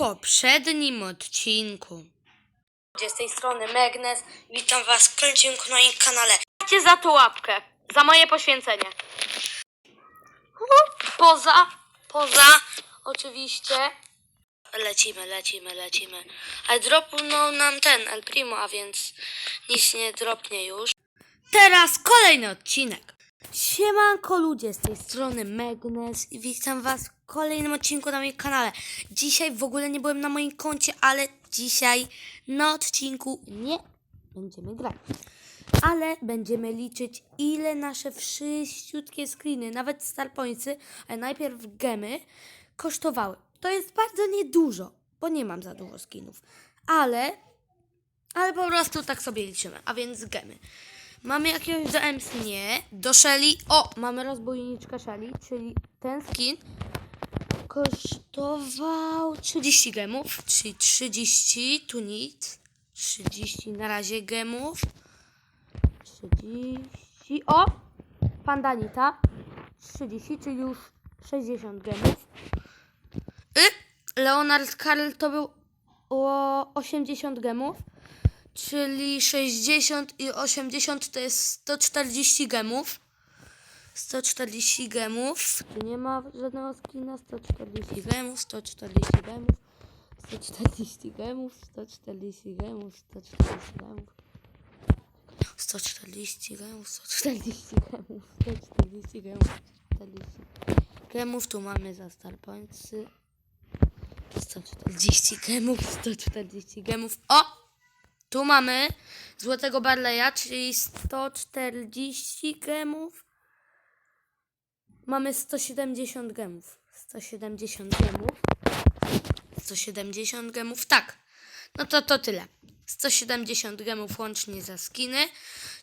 poprzednim odcinku. Z tej strony Megnes. Witam was w kolejnym na moim kanale. Dajcie za tą łapkę. Za moje poświęcenie. Poza, poza, oczywiście. Lecimy, lecimy, lecimy. Ale dropnął nam ten El Primo, a więc nic nie dropnie już. Teraz kolejny odcinek. Siemanko ludzie, z tej strony Megnes i witam was w kolejnym odcinku na moim kanale. Dzisiaj w ogóle nie byłem na moim koncie, ale dzisiaj na odcinku nie będziemy grać. Ale będziemy liczyć ile nasze wszyściutkie screeny, nawet Starpointsy, ale najpierw gemy, kosztowały. To jest bardzo niedużo, bo nie mam za dużo skinów. Ale, ale po prostu tak sobie liczymy, a więc gemy. Mamy jakiegoś do Ems? Nie. Do Shelly. O, mamy rozbójniczkę Shelly, czyli ten skin kosztował 30 gemów, czyli 30, tu nic. 30 na razie gemów. 30. O! Pandanita. 30, czyli już 60 gemów. Y, Leonard Karl to był o 80 gemów. Czyli 60 i 80 to jest 140 gemów. 140 gemów. Tu nie ma żadnego skina. 140 gemów, 140 gemów, 140 gemów, 140 gemów, 140 gemów. 140 gemów, 140 gemów, 140 gemów, 140 gemów. Tu mamy za Starpointsy. 140 gemów, 140 gemów. O! Tu mamy złotego Barleya, czyli 140 gemów. Mamy 170 gemów. 170 gemów. 170 gemów, tak. No to to tyle. 170 gemów łącznie za skiny,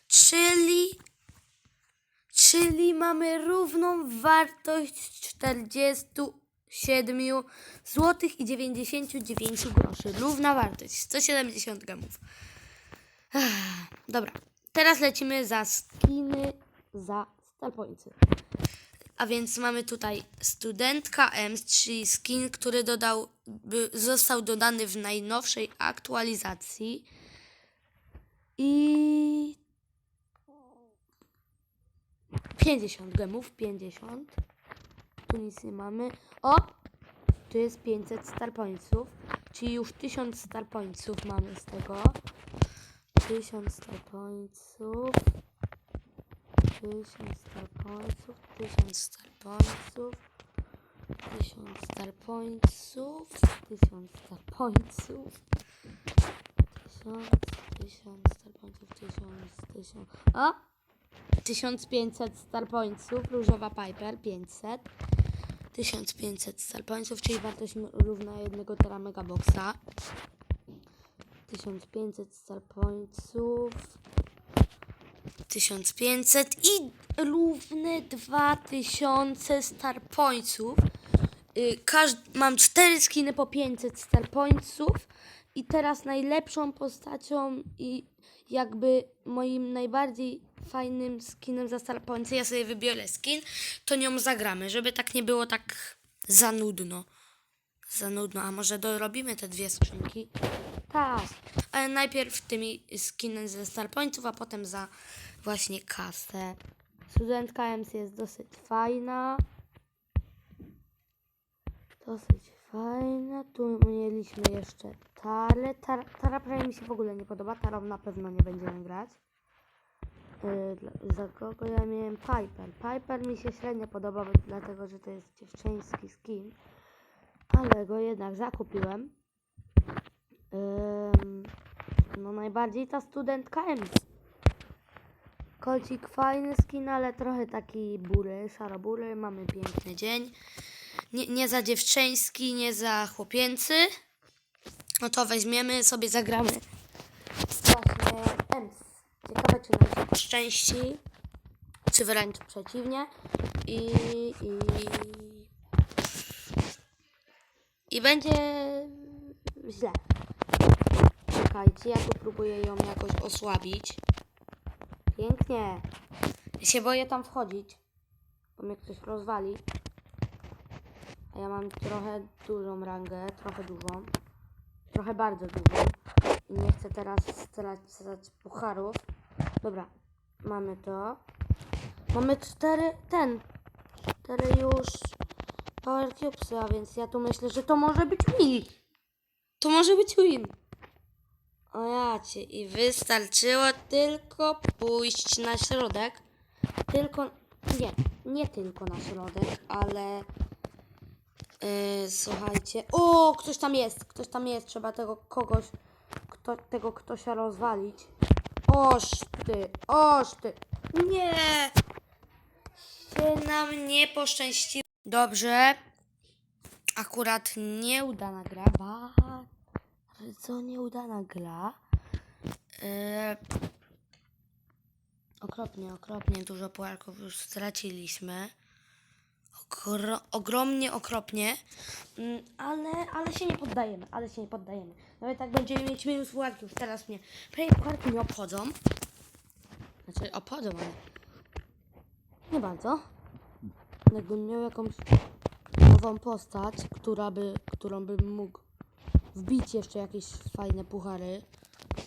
czyli czyli mamy równą wartość 47 zł i 99 groszy. Równa wartość 170 gemów. Ech, Dobra, teraz lecimy za skiny za Starpointsy. A więc mamy tutaj studentka M, czyli skin, który dodał, został dodany w najnowszej aktualizacji. I 50 gemów, 50. Tu nic nie mamy. O! Tu jest 500 starpointsów, czyli już 1000 starpointsów mamy z tego. 1000 starpointsów. 1000 starpointsów, 1000 starpointsów, 1000 starpointsów, 1000 starpointsów, 1000, 1000 starpointsów, 1000, 1000, o! 1500 starpointsów, różowa Piper, 500, 1500 starpointsów, czyli wartość równa jednego tera megaboxa, 1500 starpointsów, 1500 i równe 2000 star pointsów. Y, Każd- mam 4 skiny po 500 star pointsów i teraz najlepszą postacią i jakby moim najbardziej fajnym skinem za star pointsy, ja sobie wybiorę skin, to nią zagramy, żeby tak nie było tak za nudno. Za nudno, a może dorobimy te dwie skrzynki? Tak, ale najpierw tymi skinem ze Starpointów, a potem za właśnie kasę. Studentka MC jest dosyć fajna. Dosyć fajna. Tu mieliśmy jeszcze Tarę. Tara, Tara prawie mi się w ogóle nie podoba. Tarą na pewno nie będziemy grać. Yy, za kogo ja miałem Piper? Piper mi się średnio podoba, dlatego że to jest dziewczyński skin. Ale go jednak zakupiłem. Ym, no najbardziej ta studentka Ems. Kolcik fajny skin, ale trochę taki bury, szarobury. Mamy piękny dzień. Nie, nie za dziewczyński, nie za chłopięcy. No to weźmiemy, sobie zagramy. Właśnie Ems. Ciekawe, czy nam się poszczęści, czy wręcz przeciwnie. I, i, i będzie źle. Czekajcie, ja tu próbuję ją jakoś osłabić. Pięknie. Ja się boję tam wchodzić, bo mnie ktoś rozwali. Ja mam trochę dużą rangę, trochę dużą. Trochę bardzo dużą. I nie chcę teraz stracać pucharów. Dobra, mamy to. Mamy cztery, ten, cztery już Power Cubesy, a więc ja tu myślę, że to może być win. To może być win. O ja cię, i wystarczyło tylko pójść na środek. Tylko, nie, nie tylko na środek, ale yy, słuchajcie. O, ktoś tam jest, ktoś tam jest, trzeba tego kogoś, kto, tego ktoś rozwalić. Oż ty, oż ty. Nie! Się nam nie poszczęściło. Dobrze. Akurat nieudana gra. Bardzo nieudana gra. Yy, okropnie, okropnie dużo pułarków już straciliśmy. Ogro, ogromnie, okropnie. Mm, ale, ale się nie poddajemy, ale się nie poddajemy. Nawet tak będziemy mieć minus pułarków. Teraz mnie prawie pułarki nie obchodzą. Znaczy obchodzą, ale nie bardzo. Jakbym miał jakąś nową postać, która by, którą bym mógł wbić jeszcze jakieś fajne puchary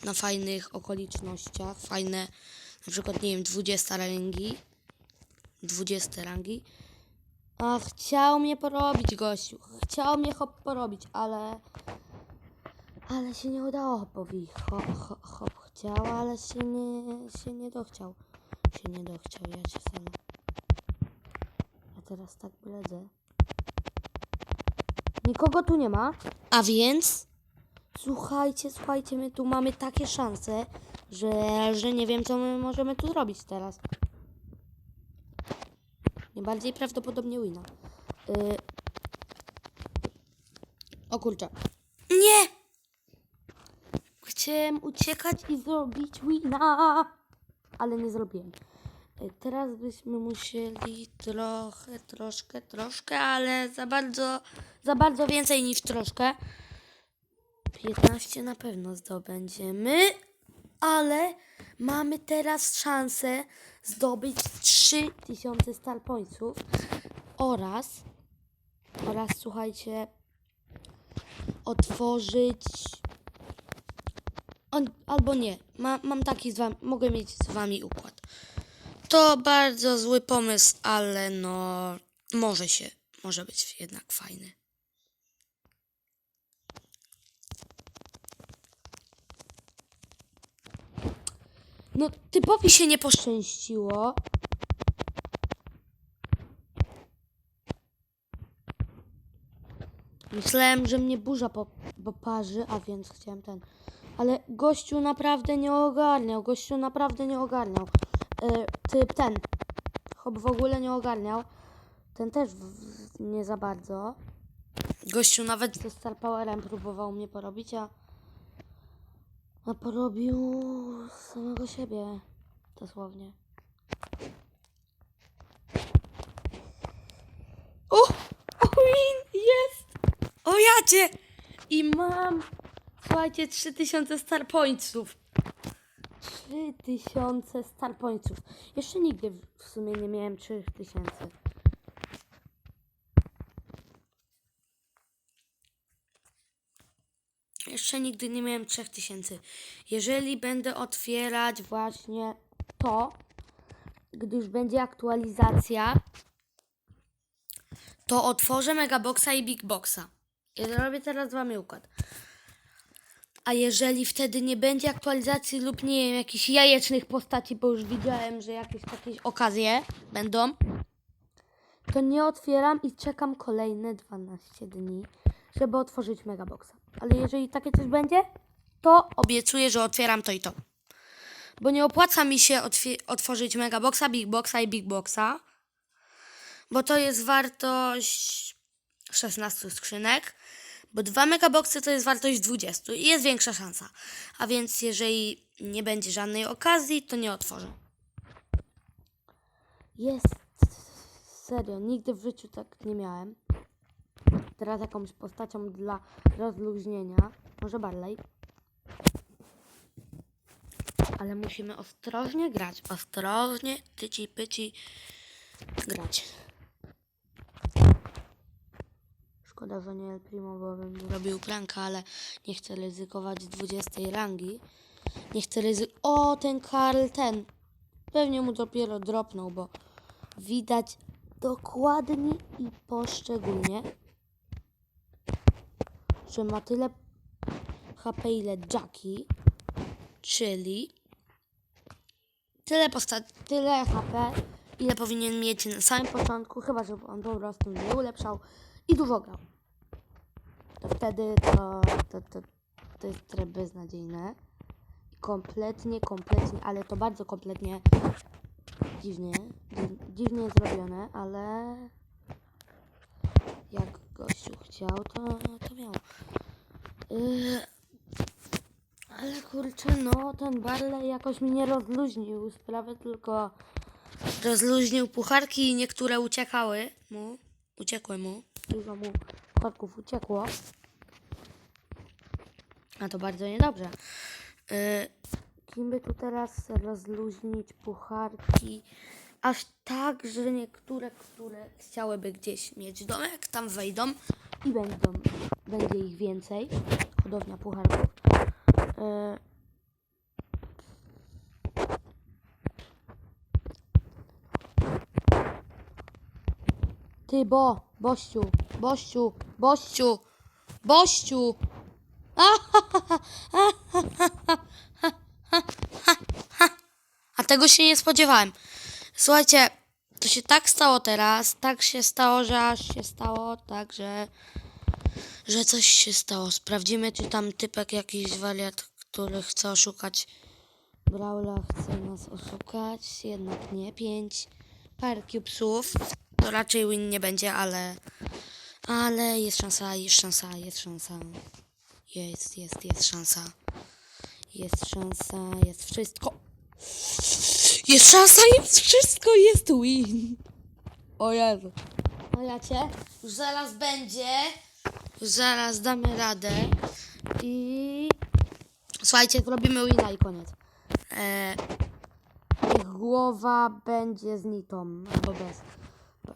na fajnych okolicznościach, fajne, na przykład, nie wiem, 20 rangi, 20 rangi. A chciał mnie porobić, gościu. Chciał mnie hop porobić, ale... Ale się nie udało hopowi. Hop, hop, hop chciał, ale się nie, się nie dochciał. Się nie dochciał, ja cię sam. Ja teraz tak bledzę. Nikogo tu nie ma. A więc... Słuchajcie, słuchajcie, my tu mamy takie szanse, że, że nie wiem, co my możemy tu zrobić teraz. Najbardziej prawdopodobnie wina. Yy... O kurczę. Nie! Chciałem uciekać i zrobić wina, ale nie zrobiłem. Yy, Teraz byśmy musieli trochę, troszkę, troszkę, ale za bardzo, za bardzo więcej niż troszkę. 15 na pewno zdobędziemy, ale mamy teraz szansę zdobyć 3000 star pointsów oraz oraz słuchajcie otworzyć on, albo nie, ma, mam taki z wami, mogę mieć z wami układ. To bardzo zły pomysł, ale no może się, może być jednak fajny. No, typowi się nie poszczęściło. Myślałem, że mnie burza po- poparzy, a więc chciałem ten. Ale gościu naprawdę nie ogarniał. Gościu naprawdę nie ogarniał. E, typ ten. Hop w ogóle nie ogarniał. Ten też nie za bardzo. Gościu nawet ze Star Powerem próbował mnie porobić, a a porobił samego siebie. Dosłownie. O! O! Jest! O jacie! I mam, słuchajcie, 3000 star pointsów. 3000 star pointsów. Jeszcze nigdy w sumie nie miałem 3000. Jeszcze nigdy nie miałem 3000. Jeżeli będę otwierać właśnie to, gdy już będzie aktualizacja, to otworzę Megaboxa i Big Boxa. I zrobię teraz z wami układ. A jeżeli wtedy nie będzie aktualizacji lub nie wiem, jakichś jajecznych postaci, bo już widziałem, że jakieś takie okazje będą, to nie otwieram i czekam kolejne 12 dni, żeby otworzyć Megaboxa. Ale jeżeli takie coś będzie, to obiecuję, że otwieram to i to. Bo nie opłaca mi się otworzyć Megaboxa, Big Boxa i Big Boxa, bo to jest wartość 16 skrzynek, bo dwa megaboxy to jest wartość 20 i jest większa szansa. A więc jeżeli nie będzie żadnej okazji, to nie otworzę. Jest. Serio, nigdy w życiu tak nie miałem. Teraz jakąś postacią dla rozluźnienia. Może Barley. Ale musimy ostrożnie grać. Ostrożnie, tyci pyci grać. Szkoda, że nie El Primo, bo bym robił pranka, ale nie chcę ryzykować 20 rangi. Nie chcę ryzykować... O, ten Karl, ten. Pewnie mu dopiero dropnął, bo widać dokładnie i poszczególnie, że ma tyle HP, ile Jackie, czyli tyle, tyle HP, ile powinien mieć na samym początku, chyba że on po prostu nie ulepszał i dużo grał. To wtedy to, to, to, to jest tryb beznadziejne. Kompletnie, kompletnie, ale to bardzo kompletnie dziwnie, dziw- dziwnie zrobione, ale gościu chciał, to, to miał. Yy, ale kurczę, no ten Barley jakoś mi nie rozluźnił sprawę, tylko rozluźnił pucharki i niektóre uciekały mu, uciekły mu, dużo mu pucharków uciekło. A to bardzo niedobrze. Yy, kim by tu teraz rozluźnić pucharki? Aż tak, że niektóre, które chciałyby gdzieś mieć domek, tam wejdą i będą, będzie ich więcej. Hodownia pucharków. Yy, Ty, bo, bościu, bościu, bościu, bościu. A tego się nie spodziewałem. Słuchajcie, to się tak stało teraz, tak się stało, że aż się stało, tak, że, że coś się stało. Sprawdzimy, czy tam typek jakiś wariat, który chce oszukać Brawla, chce nas oszukać, jednak nie. Pięć par cubesów, to raczej win nie będzie, ale, ale jest szansa, jest szansa, jest szansa. Jest, jest, jest szansa. Jest szansa, jest wszystko. Jest szansa, jest wszystko, jest win. O Jezu. O ja cię. Już zaraz będzie. Już zaraz damy radę. I... Słuchajcie, zrobimy wina i koniec. E... Niech głowa będzie z nitą, albo bez.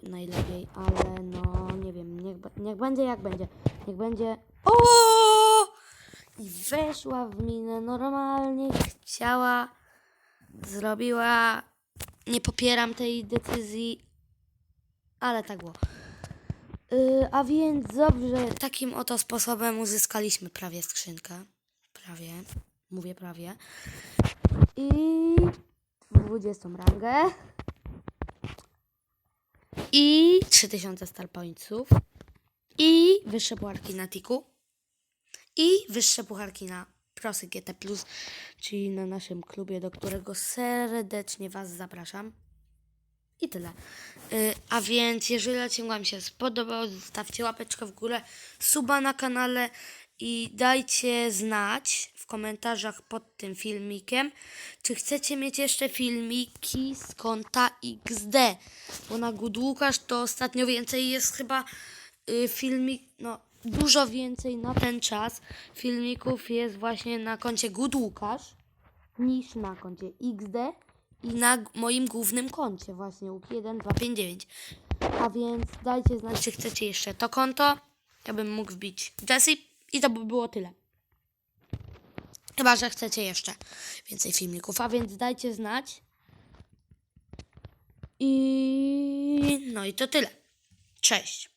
Najlepiej, ale no nie wiem, niech, niech będzie jak będzie. Niech będzie... O! I weszła w minę normalnie, chciała, zrobiła. Nie popieram tej decyzji, ale tak było. Yy, a więc dobrze, takim oto sposobem uzyskaliśmy prawie skrzynkę. Prawie, mówię prawie. I 20 rangę. I 3000 star pointsów. I wyższe pucharki na tiku. I wyższe pucharki na Prosy GT+, czyli na naszym klubie, do którego serdecznie Was zapraszam. I tyle. Y, a więc, jeżeli odcinek Wam się spodobał, zostawcie łapeczkę w górę, suba na kanale i dajcie znać w komentarzach pod tym filmikiem, czy chcecie mieć jeszcze filmiki z konta XD. Bo na Good Łukasz to ostatnio więcej jest chyba y, filmik, no dużo więcej na ten czas filmików jest właśnie na koncie Good Łukasz niż na koncie XD i na moim głównym koncie właśnie łuk1259. A więc dajcie znać, czy chcecie jeszcze to konto. Ja bym mógł wbić Jessie i to by było tyle. Chyba, że chcecie jeszcze więcej filmików, a więc dajcie znać. I no i to tyle. Cześć.